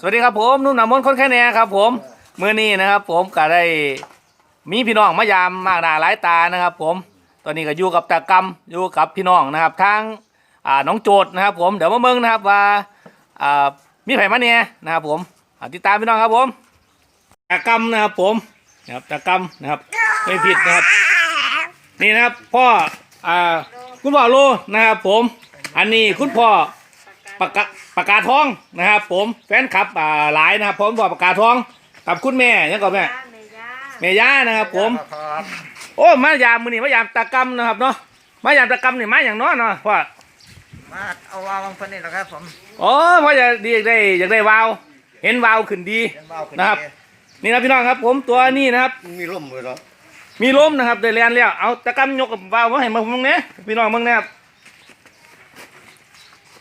สวัสดีครับผมนุ่มหนามนคนแค่แน่ครับผมมื้อนี้นะครับ ผมก็ได้มีพี่น้องมายามมากหน้าหลายตานะครับ ผมตอนนี้ก็อยู่กับตากรรมอยู่กับพี่น้องนะครับทางอ่าน้องโจทย์นะครับ ผมเดี๋ยวมาเบิ่งนะครับว่าอ่ามีไผมาเนี่ยนะครับ ผมอ่าติดตามพี่น้องครับผมตากรรมนะครับ ผมนะครับตากรรมนะครับไม่ผิดนะครับ นี่นะครับพ่ออ่าคุณพ่อโลนะครับ ผม อันนี้คุณพ่อปากกา ปากกาทองนะครับ ผมแฟนคลับอ่าหลายนะครับผมบอกปากกาทองกับคุณแม่ยังก่อนแม่เมย่าแม่ย่านะครับ ผม ครับโอ้มายามมือนี่มายามตะกรรมนะครับเนาะมายามตะกรรมนี่มาอย่างเน้อยเนาะพ่อมาเอาวาวางเพิ่นนี่แหละครับผมโอ้พ่ออยากดีอยากได้อยากได้วาว เห็นวาวขึ้นดีเห็นวาวขึ้นนะครับ ดีนี่นะพี่น้องครับ ผมตัวนี้นะครับ มีร่มเลยเหรอมีล้มนะครับได้เรียนแล้วเอาตะกรรมยกกับวาวมาให้มามึงเนี้ยพี่น้องมึงนะครับ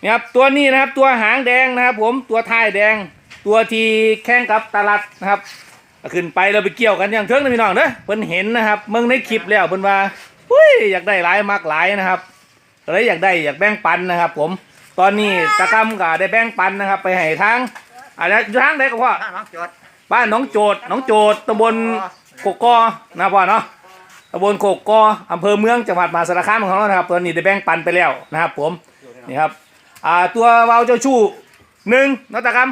นี่ครับตัวนี้นะครับตัวหางแดงนะครับ ผมตัวท้ายแดง ตัวที่แข่งกับตลาดนะครับขึ้นไปเราไปเกี่ยวกันอย่างเทิงนะพี่น้องเด้อเพิ่นเห็นนะครับเมืองในคลิปแล้วเพิ่นว่าอุ้ยอยากได้หลายมากหลายนะครับก็เลยอยากได้อยากแบ่งปันนะครับ ผม ตอนนี้ตะกรรมก็ได้แบ่งปันนะครับ ไปให้ทางอะไรอยู่ทางไหนก็พ่อถ้าน้องจดบ้านหน้องโจดหน้องโจดตำบลโกกอนะพ่อเนาะตำบลโกกออำเภอเมืองจังหวัดมหาสารคามของเรานะครับ ตอนนี้ได้แบ่งปันไปแล้วนะครับ ผมนี่ครับ อ่าตัววาวเจ้าชู้หนึ่งนวัตกรรม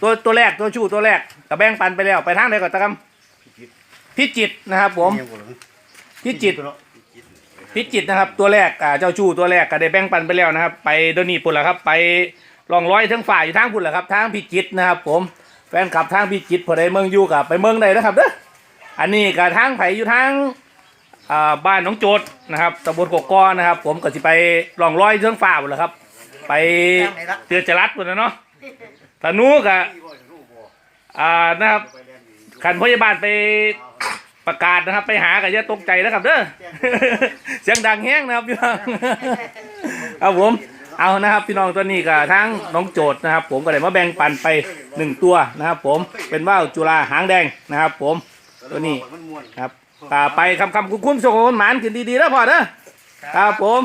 ตัวตัวแรกตัวชู้ตัวแรกก็แบ่งปันไปแล้วไปทางไหนก่อนตะกรรมพิจิตรนะครับผม พิจิตรพิจิตรนะครับตัวแรกอ่าเจ้าชู้ตัวแรกก็ได้แบ่งปันไปแล้วนะครับ ไปโดยวนี่ปุ่นละครับ ไปลองร้อยทั้งฝ่ายอยู่ทางปุ่นละครับทางพิจิตรนะครับ ผมแฟนคลับทางพิจิตรพอได้เมืองอยู่กับไปเมืองใดนะครับเด้ออันนี้กับทางไผอยู่ทางอ่าบ้านหน้องโจดนะครับตำบลกกอนะครับ ผมก็สิไปลองร้อยเรื่องฝ่าหมดแล้วครับ ไปเตือนจรัดหมดแล้วเนาะธนูกับอ่านะครับขันพยาบาลไปประกาศนะครับ ไปหากับย่าตกใจนะครับเด้อเสียงดังแห้งนะครับพี่น้องครับผมเอานะครับพี่น้องตัวนี้กับทั้งน้องโจทย์นะครับ ผมก็ได้มาแบ่งปันไปหนึ่งตัวนะครับ ผมเป็นว่าวจุฬาหางแดงนะครับ ผมตัวนี้ครับตาไปคำคำคุ้มคุ้มๆส่งคนหมานขึ้นดีๆแล้วพอเด้อครับผม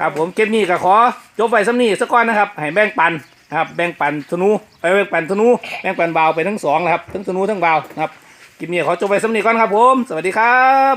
ครับผมเก็บนี้ก็ขอจบไปสำนีสักก้อนนะครับให้แบ่งปันนะครับแบ่งปันธนูไอ้แบ่งปันธนูแบ่งปันเบาไปทั้งสองนะครับทั้งธนูทั้งเบานะครับคลิปนี้ขอจบไปสำนีก่อนครับผม สวัสดีครับ